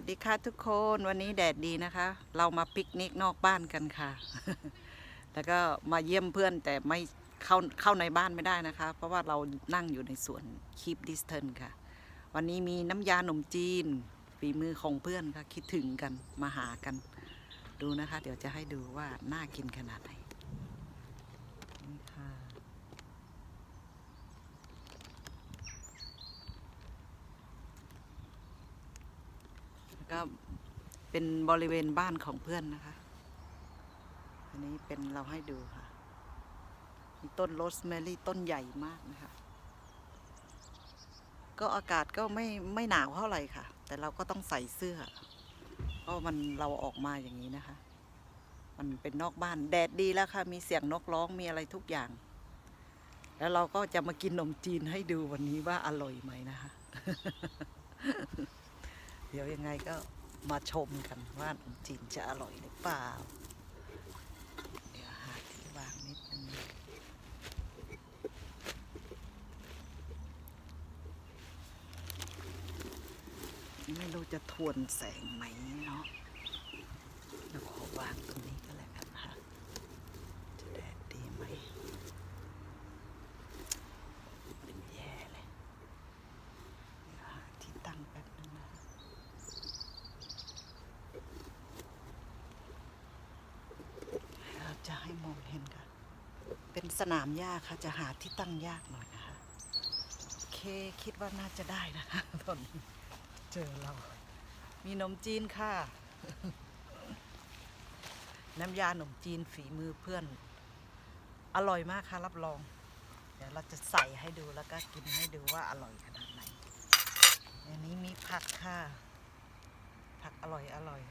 วัสดีค่ะทุกคนวันนี้แดดดีนะคะ เรามาปิกนิกนอกบ้านกันค่ะ แล้วก็มาเยี่ยมเพื่อนแต่ไม่เข้าเข้าในบ้านไม่ได้นะคะ เพราะว่าเรานั่งอยู่ในสวน Keep Distance ค่ะ วันนี้มีน้ำยาหนมจีนฝีมือของเพื่อนค่ะคิดถึงกันมาหากัน ดูนะคะ เดี๋ยวจะให้ดูว่าน่ากินขนาดไหนค่ะ แล้ว ก็เป็นบริเวณบ้านของเพื่อนนะคะ อันนี้เป็นเราให้ดูค่ะ มีต้นโรสแมรี่ต้นใหญ่มากนะคะ ก็อากาศก็ไม่ไม่หนาวเท่าไหร่ค่ะ แต่เราก็ต้องใส่เสื้อ เพราะมันเราออกมาอย่างนี้นะคะ มันเป็นนอกบ้านแดดดีแล้วค่ะ มีเสียงนกร้องมีอะไรทุกอย่าง แล้วเราก็จะมากินนมจีนให้ดูวันนี้ว่าอร่อยไหมนะคะ เดี๋ยวยังไงก็มาชมกันว่าขนมจีนจะอร่อยหรือเปล่า เดี๋ยวหาที่วางนิดนึงไม่รู้จะทวนแสงไหมเนาะเราขอวางตรงนี้ก็แล้วกันค่ะ จะแดดดีไหมเป็นแย่เลย เดี๋ยวหาที่ตั้งแป๊บนึงนะเราจะ ให้มองเห็นกันเป็นสนามหญ้าค่ะ จะหาที่ตั้งยากหน่อยนะคะ โอเคคิดว่าน่าจะได้นะคะตอนนี้เจอเรา มีนมจีนค่ะ น้ำยาหนมจีนฝีมือเพื่อน อร่อยมากค่ะ รับรอง เดี๋ยวเราจะใส่ให้ดูแล้วก็กินให้ดูว่าอร่อยขนาดไหน อันนี้มีผักค่ะ ผักอร่อยอร่อย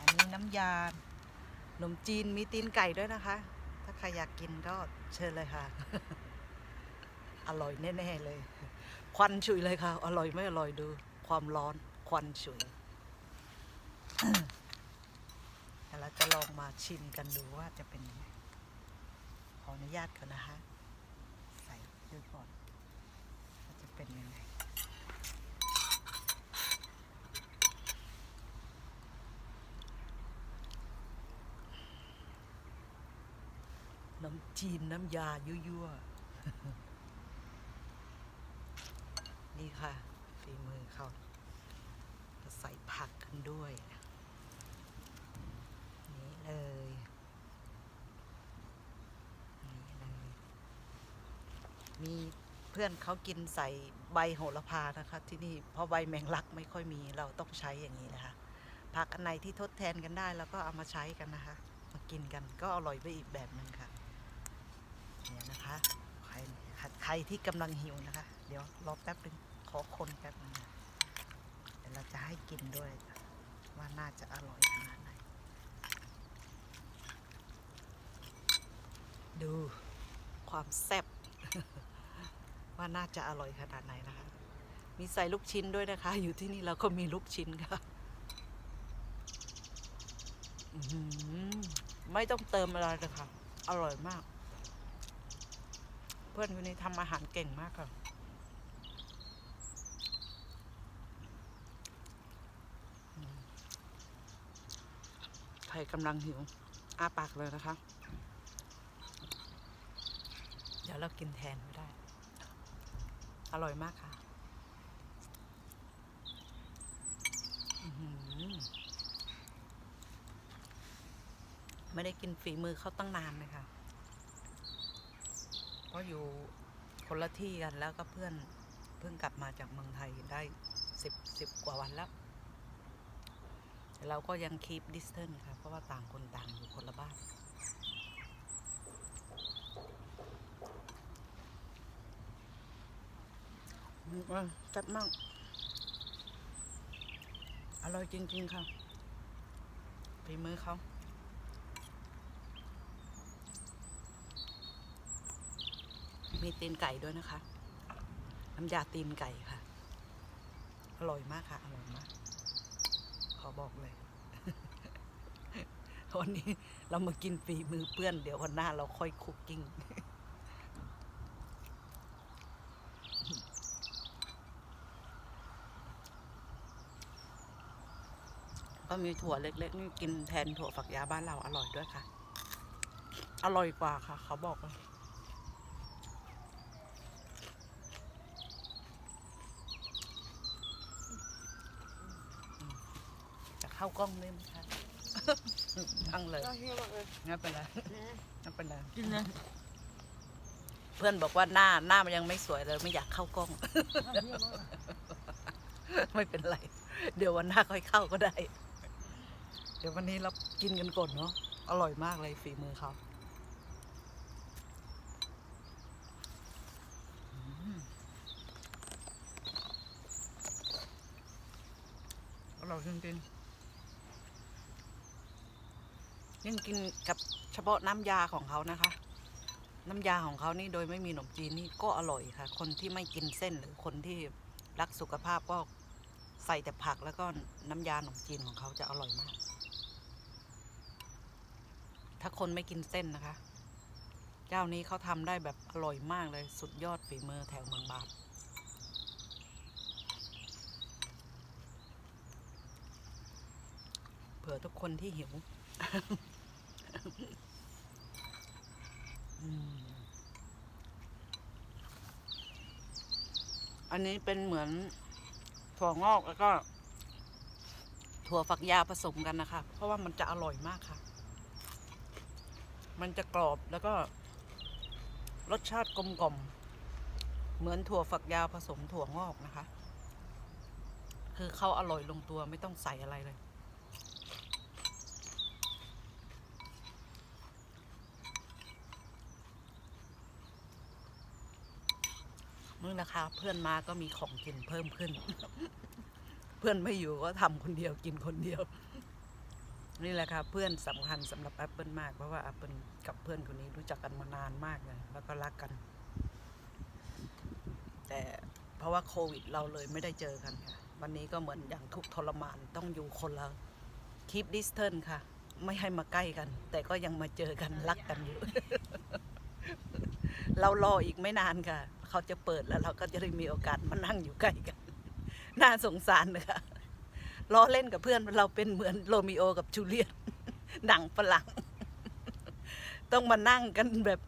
อันนี้น้ำยา ขนมจีนมีตีนไก่ด้วยนะคะ ถ้าใครอยากกินก็เชิญเลยค่ะ อร่อยแน่ๆเลย ควันฉุยเลยค่ะ อร่อยไม่อร่อยดู ความร้อนควันฉุยเดี๋ยวเราจะลองมาชิมกันดูว่าจะเป็นยังไงขออนุญาตก่อนนะคะ ใส่ดูก่อนจะเป็นยังไง น้ำจีนน้ำยายั่วๆ นี่ค่ะ ฝีมือเขาจะใส่ผักกันด้วย นี่เลยนี่เลยมีเพื่อนเขากินใส่ใบโหระพานะคะที่นี่เพราะใบแมงลักไม่ค่อยมีเราต้องใช้อย่างนี้นะคะผักอันไหนที่ทดแทนกันได้แล้วก็เอามาใช้กันนะคะ มากินกันก็อร่อยไปอีกแบบหนึ่งค่ะ เนี่ยนะคะ ใครใครที่กำลังหิวนะคะ เดี๋ยวรอแป๊บนึงขอคนแป๊บนึงเดี๋ยวเราจะให้กินด้วย ว่าน่าจะอร่อยขนาดไหน ดูความแซ่บว่าน่าจะอร่อยขนาดไหนนะคะ มีใส่ลูกชิ้นด้วยนะคะ อยู่ที่นี่เราก็มีลูกชิ้นค่ะไม่ต้องเติมอะไรเลยค่ะ อร่อยมาก เพื่อนคนนี้ทำอาหารเก่งมากค่ะ ใครกำลังหิวอ้าปากเลยนะคะ เดี๋ยวเรากินแทนไม่ได้ อร่อยมากค่ะไม่ได้กินฝีมือเขาตั้งนานเลยค่ะ เพราะอยู่คนละที่กันแล้วก็เพื่อนเพิ่งกลับมาจากเมืองไทยได้สิบสิบกว่าวันแล้ว เราก็ยังคีปดิสเทนค่ะ เพราะว่าต่างคนต่างอยู่คนละบ้านอืมอะแซ่บมาก อร่อยจริง ๆ ค่ะฝีมือเขา มีตีนไก่ด้วยนะคะ น้ำยาตีนไก่ค่ะ อร่อยมากค่ะ อร่อยมาก ขอบอกเลย วันนี้เรามากินฝีมือเพื่อน เดี๋ยววันหน้าเราค่อยคุกกิ้งก็มีถั่วเล็กๆนี่กินแทนถั่วฝักยาวบ้านเราอร่อยด้วยค่ะ อร่อยกว่าค่ะ เขาบอกเลยอืมจะ เข้ากล้องได้ไหมคะตั้งเลยก็เฮียบอกเลยไม่เป็นไรไม่เป็นไรกินเลยเพื่อนบอกว่าหน้าหน้ามันยังไม่สวยเลยไม่อยากเข้ากล้อง ไม่เป็นไร เดี๋ยววันหน้าค่อยเข้าก็ได้ เดี๋ยววันนี้เรากินกันก่อนเนาะอร่อยมากเลยฝีมือเขาอืมอร่อยจริงๆ ยิ่งกินกับเฉพาะน้ำยาของเขานะคะ น้ำยาของเขานี่โดยไม่มีขนมจีนนี่ก็อร่อยค่ะ คนที่ไม่กินเส้นหรือคนที่รักสุขภาพก็ใส่แต่ผักแล้วก็น้ำยาขนมจีนของเขาจะอร่อยมาก ถ้าคนไม่กินเส้นนะคะ เจ้านี้เขาทำได้แบบอร่อยมากเลยสุดยอดฝีมือแถวเมืองบาทเผื่อทุกคนที่หิว อันนี้เป็นเหมือนถั่วงอกแล้วก็ ถั่วฝักยาวผสมกันนะคะ เพราะว่ามันจะอร่อยมากค่ะ มันจะกรอบแล้วก็ รสชาติกลมกล่อม เหมือนถั่วฝักยาวผสมถั่วงอกนะคะ คือเขาอร่อยลงตัวไม่ต้องใส่อะไรเลย นี่นะคะ เพื่อนมาก็มีของกินเพิ่มขึ้น เพื่อนไม่อยู่ก็ทำคนเดียวกินคนเดียว นี่แหละค่ะเพื่อนสำคัญสำหรับแอปเปิลมากเพราะว่าแอปเปิลกับเพื่อนคนนี้รู้จักกันมานานมากเลยแล้วก็รักกัน แต่เพราะว่าโควิด เราเลยไม่ได้เจอกันค่ะวันนี้ก็เหมือนอย่างทุกทรมานต้องอยู่คนละคีปดิสเทนค่ะ ไม่ให้มาใกล้กัน แต่ก็ยังมาเจอกันรักกันอยู่ เรารออีกไม่นานค่ะ เขาจะเปิดแล้วเราก็จะได้มีโอกาสมานั่งอยู่ใกล้กัน น่าสงสารนะคะล้อเล่นกับเพื่อนเราเป็นเหมือนโรมิโอกับจูเลียตหนังฝรั่ง ต้องมานั่งกันแบบ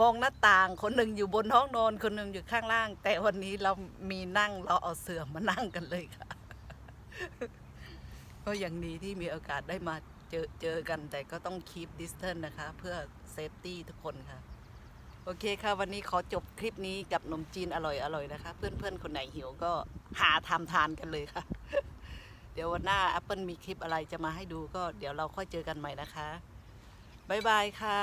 มองหน้าต่างคนหนึ่งอยู่บนห้องนอนคนหนึ่งอยู่ข้างล่าง แต่วันนี้เรามีนั่งเราเอาเสื่อมานั่งกันเลยค่ะ ก็ยังดีที่มีโอกาสได้มาเจอเจอกันแต่ก็ต้องคีปดิสเทนนะคะ เพื่อเซฟตี้ทุกคนค่ะ โอเคค่ะ วันนี้ขอจบคลิปนี้กับขนมจีนอร่อยอร่อยนะคะ เพื่อนๆ คนไหนหิวก็หาทำทานกันเลยค่ะ เดี๋ยววันหน้า Apple มีคลิปอะไรจะมาให้ดูก็เดี๋ยวเราค่อยเจอกันใหม่นะคะ บ๊ายบายค่ะ